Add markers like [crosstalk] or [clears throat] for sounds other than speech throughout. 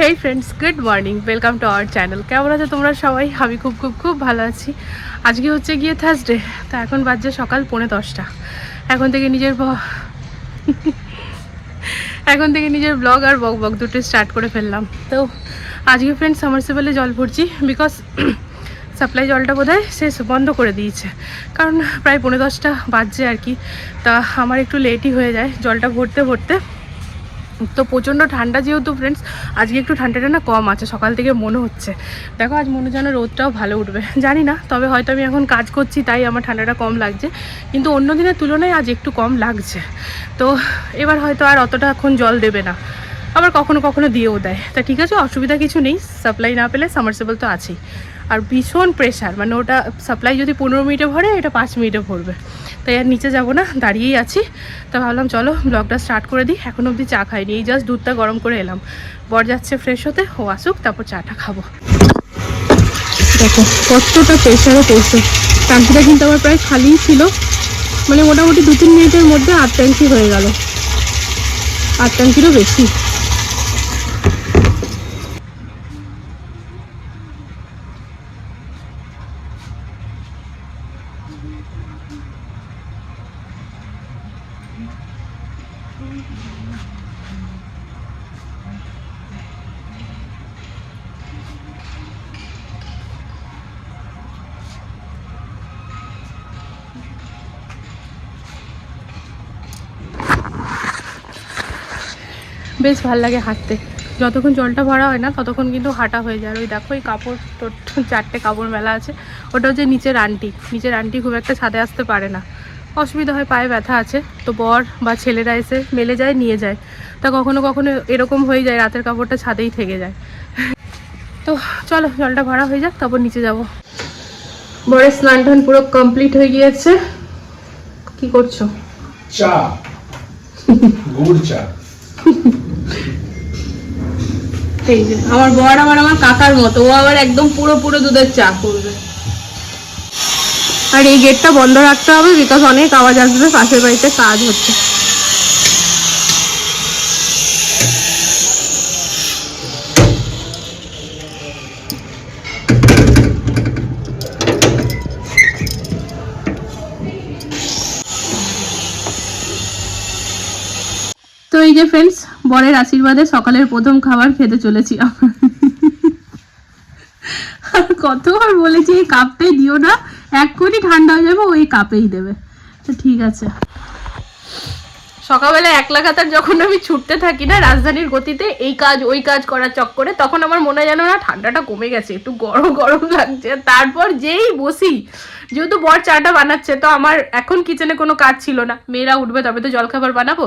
Hey friends good morning welcome to our channel কেমন আছো তোমরা সবাই? আমি খুব খুব খুব ভালো আছি। আজকে হচ্ছে গিয়ে থার্সডে তা এখন বাজছে সকাল পৌনে দশটা। এখন থেকে নিজের এখন থেকে নিজের ব্লগ আর বক বক দুটো স্টার্ট করে ফেললাম। তো আজকে ফ্রেন্ডস সামারসেবেলে জল ভরছি বিকজ সাপ্লাই [clears throat] জলটা বোধ বোধহয় শেষ, বন্ধ করে দিয়েছে। কারণ প্রায় পৌনে দশটা বাজছে আর কি। তা আমার একটু লেটই হয়ে যায় জলটা ভরতে ভরতে। তো প্রচণ্ড ঠান্ডা যেহেতু ফ্রেন্ডস আজকে একটু ঠান্ডাটা না কম আছে, সকাল থেকে মনে হচ্ছে। দেখো, আজ মনে যেন রোদটাও ভালো উঠবে। [laughs] জানি না, তবে হয়তো আমি এখন কাজ করছি, তাই আমার ঠান্ডাটা কম লাগছে। কিন্তু অন্য দিনের তুলনায় আজ একটু কম লাগছে। তো এবার হয়তো আর অতটা এখন জল দেবে না। আবার কখনো কখনো দিয়েও দেয়। তা ঠিক আছে, অসুবিধা কিছু নেই। সাপ্লাই না পেলে সামারসেবল তো আছেই। আর ভীষণ প্রেশার মানে ওটা সাপ্লাই যদি পনেরো মিনিটে ভরে, এটা পাঁচ মিনিটে ভরবে। তাই আর নিচে যাব না, দাঁড়িয়েই আছি। তা ভাবলাম, চলো ব্লগটা স্টার্ট করে দিই। এখন অবধি চা খাইনি, এই জাস্ট দুধটা গরম করে এলাম। বর যাচ্ছে ফ্রেশ হতে, ও আসুক, তারপর চাটা খাব। দেখো, কতটা প্রেশারে পড়ছে। ট্যাঙ্কিটা কিন্তু আমার প্রায় খালিই ছিল। মানে মোটামুটি দু তিন মিনিটের মধ্যে আট ট্যাঙ্কি হয়ে গেল। আট ট্যাঙ্কিরও বেশি। বেশ ভালো লাগে হাঁটতে। যতক্ষণ জলটা ভরা হয় না ততক্ষণ কিন্তু হাঁটা হয়ে যায়। আর ওই দেখো এই কাপড় তোর চারটে কাপড় মেলা আছে। ওটা হচ্ছে নিচের আন্টি। নিচের আন্টি খুব একটা ছাদে আসতে পারে না। অসুবিধা হয় পায়ে ব্যথা আছে। তো বর বা ছেলেরা এসে মেলে যায় নিয়ে যায়। তা কখনো কখনো এরকম হয়ে যায় রাতের কাপড়টা ছাদেই থেকে যায়। তো চলো জলটা ভরা হয়ে যাক তারপর নিচে যাব। বরের স্নান টান পুরো কমপ্লিট হয়ে গিয়েছে। কি করছ? চা। গুড় চা। [laughs] আমার বর আবার আমার কাকার মতো, ও আবার একদম পুরো পুরো দুধের চা করবে। আর এই গেটটা বন্ধ রাখতে হবে বিকজ অনেক আওয়াজ আসবে, পাশের বাড়িতে কাজ হচ্ছে। এই যে ফ্রেন্ডস বরের আশীর্বাদে সকালের প্রথম খাবার খেতে চলেছি আমরা। আর কতবার বলেছি, এই কাপটাই দিও না এক কোটি ঠান্ডা হয়ে যাবে, ওই কাপেই দেবে। তো ঠিক আছে। সকালবেলা এক লাগাতার যখন আমি ছুটতে থাকি না রাজধানীর গতিতে, এই কাজ, ওই কাজ করার চক্করে, তখন আমার মনে যেন না, ঠান্ডাটা কমে গেছে, একটু গরম গরম লাগছে। তারপর যেই বসি, যেহেতু বর চাটা বানাচ্ছে, তো আমার এখন কিচেনে কোনো কাজ ছিল না। মেয়েরা উঠবে, তবে তো জলখাবার বানাবো?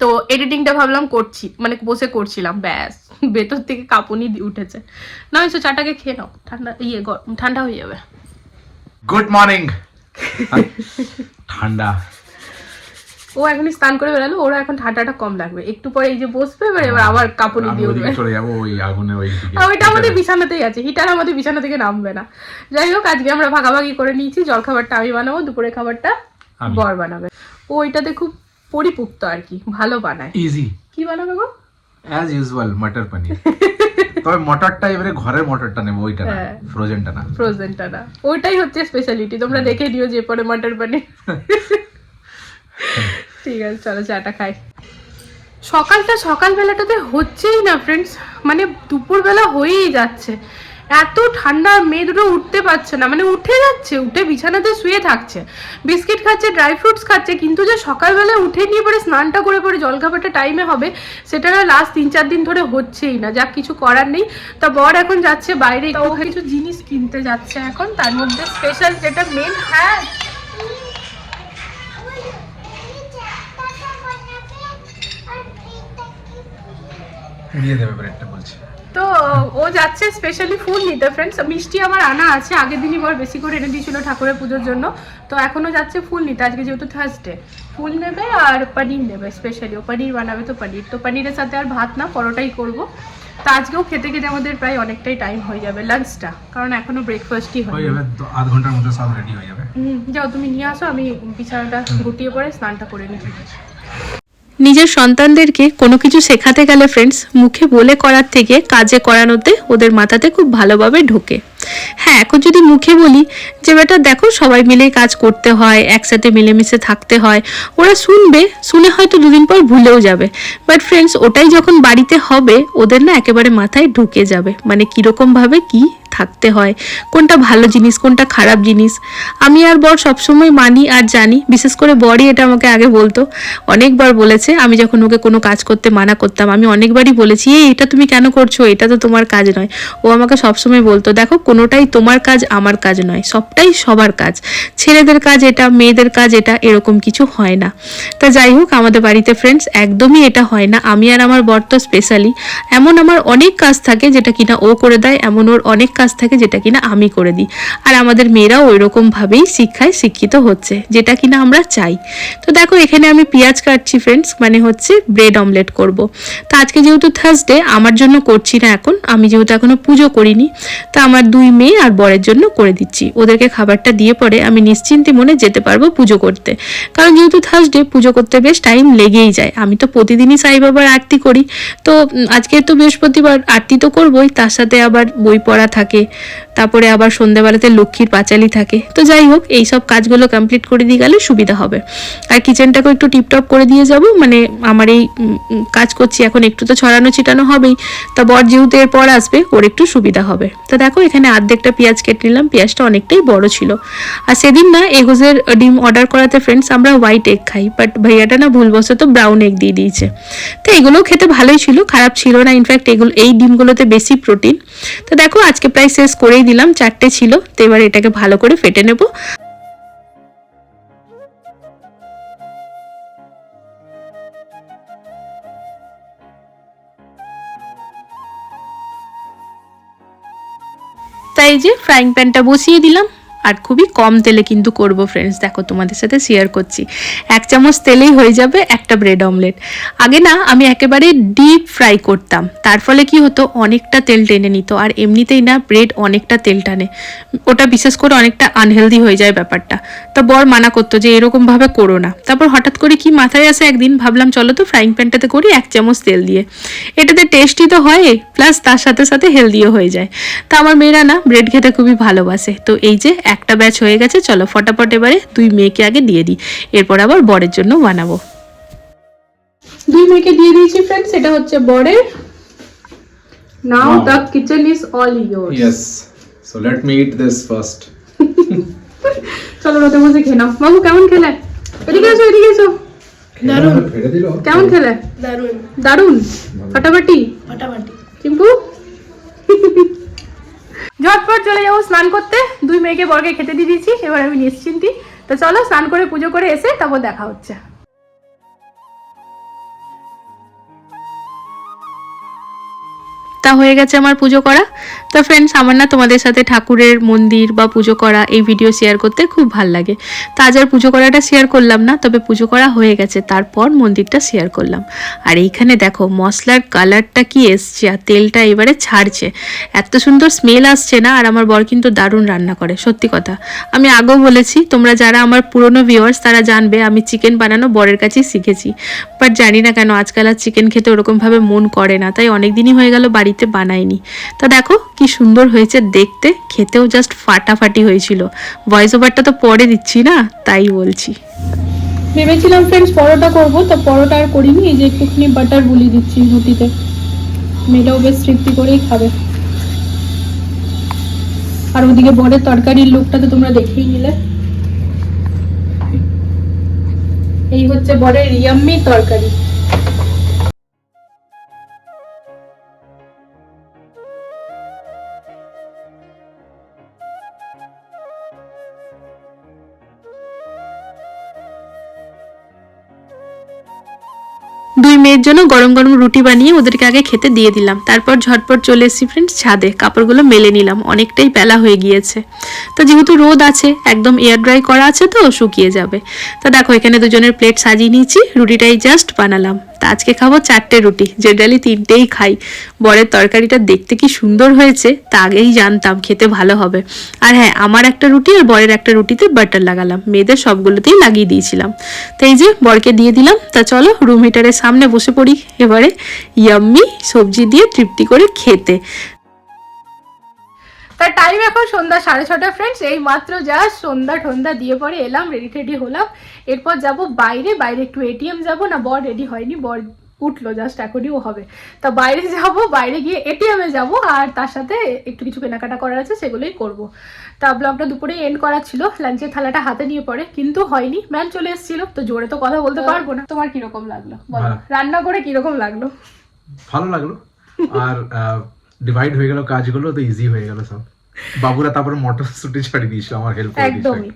তো এডিটিংটা ভাবলাম করছি মানে বসে করছিলাম ব্যাস। ভেতর থেকে কাঁপুনি উঠেছে। না এসো চাটাকে খেয়ে নাও। ঠান্ডা ইয়ে ঠান্ডা হয়ে যাবে। গুড মর্নিং ঠান্ডা। ও এখন স্নান করে বেরালো ওরা এখন ঠান্ডাটা কম লাগবে। একটু পরে এই যে বসবে এবার এবার আবার কাঁপুনি দিয়ে উঠবে। চলে যাব ওই আগুনে ওই ওইটা আমাদের বিছানাতেই আছে। হিটার আমাদের বিছানা থেকে নামবে না। যাই হোক আজকে আমরা ভাগাভাগি করে নিয়েছি। জলখাবারটা আমি বানাবো দুপুরের খাবারটা বর বানাবে। ও ওইটাতে খুব পরিপুক্ত আর কি ভালো বানায়। ইজি কি বানাবে গো অ্যাজ ইউজুয়াল মটর পনির তবে মটরটা এবারে ঘরের মটরটা নেব ওইটা না হ্যাঁ। ফ্রোজেনটা না। ফ্রোজেনটা না। ওইটাই হচ্ছে স্পেশালিটি তোমরা দেখে নিও যে পরে মটর পানির ঠিক আছে চলো চাটা খাই। সকালটা সকালবেলাটাতে হচ্ছেই না ফ্রেন্ডস মানে দুপুরবেলা হয়েই যাচ্ছে। এত ঠান্ডা মেয়ে দুটো উঠতে পারছে না। মানে উঠে যাচ্ছে উঠে বিছানাতে শুয়ে থাকছে। বিস্কিট খাচ্ছে ড্রাই ফ্রুটস খাচ্ছে কিন্তু যে সকালবেলা উঠে নিয়ে পরে স্নানটা করে পরে জলখাবারটা টাইমে হবে সেটা না লাস্ট তিন চার দিন ধরে হচ্ছেই না। যা কিছু করার নেই। তা বর এখন যাচ্ছে বাইরে কিছু জিনিস কিনতে যাচ্ছে এখন। তার মধ্যে স্পেশাল যেটা মেন হ্যাঁ দিয়ে দেবে ব্রেডটা বলছি। তো ও যাচ্ছে স্পেশালি ফুল নিতে। ফ্রেন্ডস মিষ্টি আমার আনা আছে। আগের দিনই বর বেশি করে এনে দিয়েছিল ঠাকুরের পুজোর জন্য। তো এখনও যাচ্ছে ফুল নিতে। আজকে যেহেতু থার্সডে ফুল নেবে আর পনির নেবে স্পেশালি ও পনির বানাবে তো পনির। তো পনিরের সাথে আর ভাত না পরোটাই করব। তো আজকেও খেতে খেতে আমাদের প্রায় অনেকটাই টাইম হয়ে যাবে লাঞ্চটা কারণ এখনও ব্রেকফাস্টই হয়ে যাবে। আধ ঘণ্টার মধ্যে সব রেডি হয়ে যাবে। হুম যাও তুমি নিয়ে আসো। আমি বিছানাটা গুটিয়ে পরে স্নানটা করে নিই। নিজের সন্তানদেরকে কোনো কিছু শেখাতে গেলে ফ্রেন্ডস মুখে বলে করার থেকে কাজে করানোতে ওদের মাথাতে খুব ভালোভাবে ঢোকে। হ্যাঁ এখন যদি মুখে বলি যে, বেটা, দেখো সবাই মিলে কাজ করতে হয়, একসাথে মিলেমিশে থাকতে হয়। ওরা শুনবে, শুনে হয়তো দুদিন পর ভুলেও যাবে। বাট ফ্রেন্ডস ওটাই যখন বাড়িতে হবে, ওদের না একেবারে মাথায় ঢুকে যাবে। মানে কীরকমভাবে কি থাকতে হয়। কোনটা ভালো জিনিস, কোনটা খারাপ জিনিস? আমি আর বর সবসময় মানি আর জানি। বিশেষ করে বরই এটা আমাকে আগে বলতো। অনেকবার বলেছে, আমি যখন ওকে কোনো কাজ করতে মানা করতাম, আমি অনেকবারই বলেছি, এই, এটা তুমি কেন করছ? এটা তো তোমার কাজ নয়। ও আমাকে সবসময় বলতো, দেখো, কোনোটাই তোমার কাজ, আমার কাজ নয়। সবটাই সবার কাজ। ছেলেদের কাজ এটা, মেয়েদের কাজ এটা, এরকম কিছু হয় না। তা যাই হোক, আমাদের বাড়িতে ফ্রেন্ডস একদমই এটা হয় না। আমি আর আমার বর তো স্পেশালি এমন আমার অনেক কাজ থাকে যেটা কিনা ও করে দেয়, এমন ওর অনেক কাজ থাকে যেটা কিনা আমি করে দিই। আর আমাদের মেয়েরাও ওই রকমভাবেই শিক্ষায় শিক্ষিত হচ্ছে, যেটা কিনা আমরা চাই। তো দেখো, এখানে আমি পেঁয়াজ কাটছি ফ্রেন্ডস মানে হচ্ছে ব্রেড অমলেট করব। তো আজকে যেহেতু থার্সডে আমার জন্য করছি না এখন, আমি যেহেতু এখনও পুজো করিনি, তো আমার দুই মেয়ে আর বরের জন্য করে দিচ্ছি। ওদেরকে খাবারটা দিয়ে পরে আমি নিশ্চিন্তে মনে যেতে পারব পুজো করতে। কারণ যেহেতু থার্সডে পুজো করতে বেশ টাইম লেগেই যায়। আমি তো প্রতিদিনই সাই বাবার আরতি করি। তো আজকে তো বৃহস্পতিবার, আরতি তো করবোই, তার সাথে আবার বই পড়া থাকে। তারপরে আবার সন্ধ্যাবেলাতে লক্ষ্মীর পাঁচালি থাকে। তো যাই হোক, এই সব কাজগুলো কমপ্লিট করে দিয়ে গেলে সুবিধা হবে। আর কিচেনটাকেও একটু টিপটপ করে দিয়ে যাব। মানে আমার এই কাজ করছি। এখন একটু তো ছড়ানো ছিটানো হবেই। তা বর যেহেতু এরপর আসবে, ওর একটু সুবিধা হবে। তো দেখো, এখানে অর্ধেকটা পেঁয়াজ কেটে নিলাম। পেঁয়াজটা অনেকটাই বড় ছিল। আর সেদিন না, এগোজের ডিম অর্ডার করাতে ফ্রেন্ডস আমরা হোয়াইট এগ খাই। বাট ভাইয়াটা না ভুলবশত ব্রাউন এগ দিয়ে দিয়েছে। তো এগুলোও খেতে ভালোই ছিল, খারাপ ছিল না। ইনফ্যাক্ট এগুলো, এই ডিমগুলোতে বেশি প্রোটিন তো দেখো, আজকে প্রায় শেষ করেই দিলাম, চারটে ছিল, তো এবার এটাকে ভালো করে ফেটে নেব। তাই যে ফ্রাইং প্যানটা বসিয়ে দিলাম। আর খুবই কম তেলে কিন্তু করব ফ্রেন্ডস দেখো, তোমাদের সাথে শেয়ার করছি। এক চামচ তেলেই হয়ে যাবে একটা ব্রেড অমলেট আগে না, আমি একেবারে ডিপ ফ্রাই করতাম। তার ফলে কি হতো, অনেকটা তেল টেনে নিত। আর এমনিতেই না ব্রেড অনেকটা তেল টানে। ওটা বিশেষ করে অনেকটা আনহেলদি হয়ে যায় ব্যাপারটা। তো বর মানা করতো যে, এরকমভাবে করো না। তারপর হঠাৎ করে কি মাথায় আসে একদিন, ভাবলাম, চলো তো ফ্রাইং প্যানটাতে করি এক চামচ তেল দিয়ে। এটাতে টেস্টি তো হয় প্লাস তার সাথে সাথে হেলদিও হয়ে যায়। তা আমার মেয়েরা না ব্রেড খেতে খুবই ভালোবাসে। তো এই যে একটা ব্যাচ হয়ে গেছে চলো ফটাফট এবারে দুই মেয়েকে আগে দিয়ে দিই। এরপর আবার বরের জন্য বানাবো। দুই মেয়েকে দিয়ে দিয়েছি ফ্রেন্ডস এটা হচ্ছে বরের। Now. The kitchen is all your Yes. So let me eat this first. চলো রোদে বসে খেয়ে নাও। বাবু কেমন খেলে? এদিকে এসো এদিকে এসো। দিল। কেমন খেলে? দারুণ। দারুণ ফাটাফাটি। ফাটাফাটি। চিম্পু? ঝটপট চলে যাব স্নান করতে। দুই মেয়েকে বরকে খেতে দিয়ে দিয়েছি, এবার আমি নিশ্চিন্তি। তো চলো স্নান করে পুজো করে এসে তারপর দেখা হচ্ছে। তা হয়ে গেছে আমার পুজো করা। তো ফ্রেন্ডস আমার না তোমাদের সাথে ঠাকুরের মন্দির বা পুজো করা এই ভিডিও শেয়ার করতে খুব ভালো লাগে। তা আজ আর পুজো করাটা শেয়ার করলাম না, তবে পুজো করা হয়ে গেছে, তারপর মন্দিরটা শেয়ার করলাম। আর এইখানে দেখো, মশলার কালারটা কি এসছে আর তেলটা এবারে ছাড়ছে। এত সুন্দর স্মেল আসছে না, আর আমার বর কিন্তু দারুণ রান্না করে, সত্যি কথা। আমি আগেও বলেছি, তোমরা যারা আমার পুরনো ভিউয়ার্স তারা জানবে, আমি চিকেন বানানো বরের কাছেই শিখেছি। বাট জানি না কেন, আজকাল আর চিকেন খেতে ওরকমভাবে মন করে না, তাই অনেক দিনই হয়ে গেল বাড়িতে বানাইনি। তা দেখো কি সুন্দর হয়েছে দেখতে, খেতেও জাস্ট ফাটাফাটি হয়েছিল। ভয়েস ওভারটা তো পরে দিচ্ছি না, তাই বলছি। ভেবেছিলাম ফ্রেন্ডস পরোটা করব, তো পরোটা আর করিনি, এই যে একটুখানি বাটার বুলি দিচ্ছি রুটিতে। মেয়েটাও বেশ তৃপ্তি করেই খাবে। আর ওদিকে বরের তরকারির লোকটা তো তোমরা দেখেই নিলে। এই হচ্ছে বরের ইয়াম্মি তরকারি। দুই মেয়ের জন্য গরম গরম রুটি বানিয়ে ওদেরকে আগে খেতে দিয়ে দিলাম। তারপর ঝটপট চলে এসেছি ফ্রেন্ডস ছাদে। কাপড়গুলো মেলে নিলাম। অনেকটাই বেলা হয়ে গিয়েছে। তো যেহেতু রোদ আছে, একদম এয়ার ড্রাই করা আছে তো, শুকিয়ে যাবে। তো দেখো, এখানে দুজনের প্লেট সাজিয়ে নিয়েছি। রুটিটাই জাস্ট বানালাম। তা আজকে খাব চারটে রুটি জেনারেলি তিনটেই খাই। বরের তরকারিটা দেখতে কি সুন্দর হয়েছে, তা আগেই জানতাম, খেতে ভালো হবে। আর হ্যাঁ আমার একটা রুটি আর বরের একটা রুটিতে বাটার লাগালাম, মেয়েদের সবগুলোতেই লাগিয়ে দিয়েছিলাম। তো এই যে, বরকে দিয়ে দিলাম, তা চলো রুম হিটারের সামনে বসে পড়ি, এবারে ইয়াম্মি সবজি দিয়ে তৃপ্তি করে খেতে। তার টাইম এখন সন্ধ্যা সাড়ে ছটা ফ্রেন্ডস এই মাত্র জাস্ট সন্ধ্যা ঠন্ধ্যা দিয়ে পরে এলাম রেডি টেডি হলাম। এরপর যাব বাইরে বাইরে একটু এটিএম যাব। না বর রেডি হয়নি বর উঠল জাস্ট এখনই ও হবে। তা বাইরে যাব বাইরে গিয়ে এটিএমে যাব আর তার সাথে একটু কিছু কেনাকাটা করার আছে সেগুলোই করব। তা ব্লগটা দুপুরে এন্ড করা ছিল লাঞ্চের থালাটা হাতে নিয়ে পড়ে কিন্তু হয়নি। ম্যাম চলে এসেছিল তো জোরে তো কথা বলতে পারব না। তোমার কীরকম লাগল? বলো রান্না করে কীরকম লাগল? ভালো লাগল। আর ডিভাইড হয়ে গেল কাজগুলো তো ইজি হয়ে গেল সব। বাবুরা তারপর মটরশুটি ছাড়িয়ে দিয়েছিল, আমার হেল্প একদমই।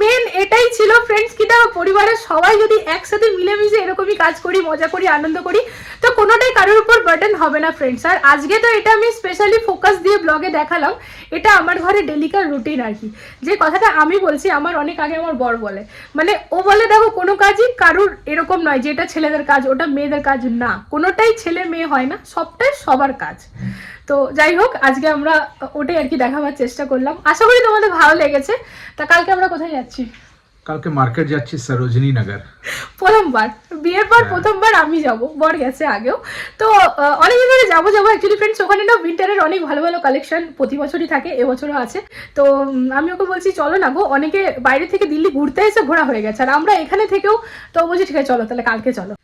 মেন এটাই ছিল ফ্রেন্ডস কি দেখো পরিবারের সবাই যদি একসাথে মিলেমিশে এরকমই কাজ করি, মজা করি, আনন্দ করি, তো কোনোটাই কারোর উপর বার্ডেন হবে না ফ্রেন্ডস আর আজকে তো এটা আমি স্পেশালি ফোকাস দিয়ে ব্লগে দেখালাম, এটা আমার ঘরে ডেলিকার রুটিন আর কি। যে কথাটা আমি বলছি, আমার অনেক আগে আমার বর বলে। মানে ও বলে, দেখো, কোনো কাজই কারুর এরকম নয় যে এটা ছেলেদের কাজ, ওটা মেয়েদের কাজ না। কোনোটাই ছেলে মেয়ে হয় না, সবটাই সবার কাজ। তো যাই হোক আজকে আমরা ওটাই আর কি দেখাবার চেষ্টা করলাম। আশা করি তোমাদের ভালো লেগেছে। তা কালকে আমরা কোথায় যাচ্ছি? কালকে মার্কেট যাচ্ছি সরোজিনী নগর। প্রথমবার। বিয়ের পর হ্যাঁ। প্রথমবার আমি যাব। বর গেছে আগেও। তো অনেকদিন ধরে যাব যাব। অ্যাকচুয়ালি ফ্রেন্ডস ওখানে না উইন্টারের অনেক ভালো ভালো কালেকশন প্রতি বছরই থাকে এবছরও আছে। তো আমি ওকে বলছি চলো না গো অনেকে বাইরে থেকে দিল্লি ঘুরতে এসে ঘোরা হয়ে গেছে। আর আমরা এখানে থেকেও তো বলছি ঠিক আছে চলো তাহলে কালকে চলো।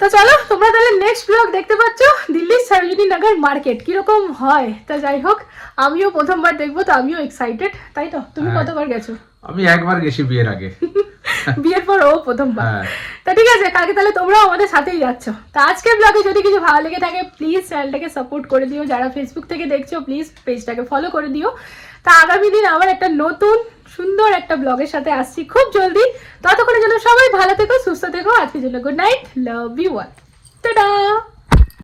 তো চলো তোমরা তাহলে নেক্সট ব্লগ দেখতে পাচ্ছ দিল্লির সরোজিনী নগর মার্কেট। কীরকম হয়? তা যাই হোক আমিও প্রথমবার দেখব তো আমিও এক্সাইটেড তাই তো? তুমি হ্যাঁ। কতবার গেছো? আমি একবার গেছি বিয়ের আগে। [laughs] বিয়ের পর ও প্রথমবার। হ্যাঁ। তা ঠিক আছে কালকে তাহলে তোমরাও আমাদের সাথেই যাচ্ছ। তা আজকের ব্লগে যদি কিছু ভালো লেগে থাকে প্লিজ চ্যানেলটাকে সাপোর্ট করে দিও। যারা ফেসবুক থেকে দেখছ প্লিজ পেজটাকে ফলো করে দিও। তা আগামী দিন আবার একটা নতুন, সুন্দর একটা ব্লগের সাথে আসছি খুব জলদি। ততক্ষণের জন্য সবাই ভালো থেকো, সুস্থ থেকো। আজকের জন্য good night love you one tata!